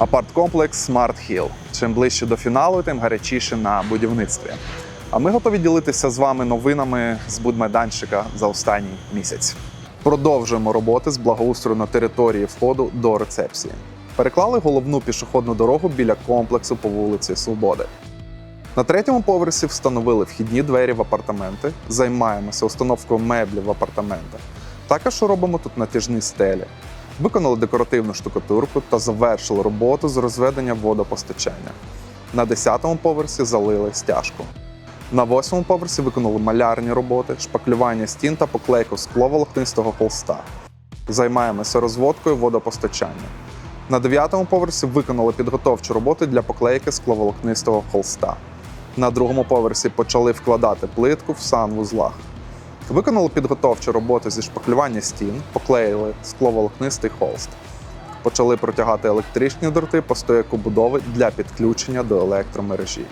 Апарт-комплекс Smart Hill. Чим ближче до фіналу, тим гарячіше на будівництві. А ми готові ділитися з вами новинами з будмайданчика за останній місяць. Продовжуємо роботи з благоустрою на території входу до рецепції. Переклали головну пішохідну дорогу біля комплексу по вулиці Свободи. На третьому поверсі встановили вхідні двері в апартаменти, займаємося установкою меблів в апартаментах. Також робимо тут натяжні стелі. Виконали декоративну штукатурку та завершили роботу з розведення водопостачання. На 10-му поверсі залили стяжку. На 8-му поверсі виконали малярні роботи, шпаклювання стін та поклейку скловолокнистого холста. Займаємося розводкою водопостачання. На 9-му поверсі виконали підготовчі роботи для поклейки скловолокнистого холста. На другому поверсі почали вкладати плитку в санвузлах. Виконали підготовчі роботи зі шпаклювання стін, поклеїли скловолокнистий холст. Почали протягати електричні дроти по стояку будови для підключення до електромережі.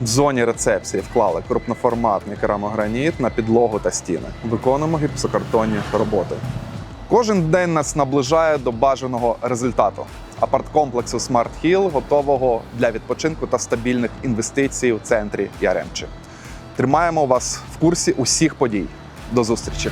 В зоні рецепції вклали крупноформатний керамограніт на підлогу та стіни. Виконуємо гіпсокартонні роботи. Кожен день нас наближає до бажаного результату. Апарт-комплексу Smart Hill готового для відпочинку та стабільних інвестицій у центрі Яремче. Тримаємо вас в курсі усіх подій. До зустрічі!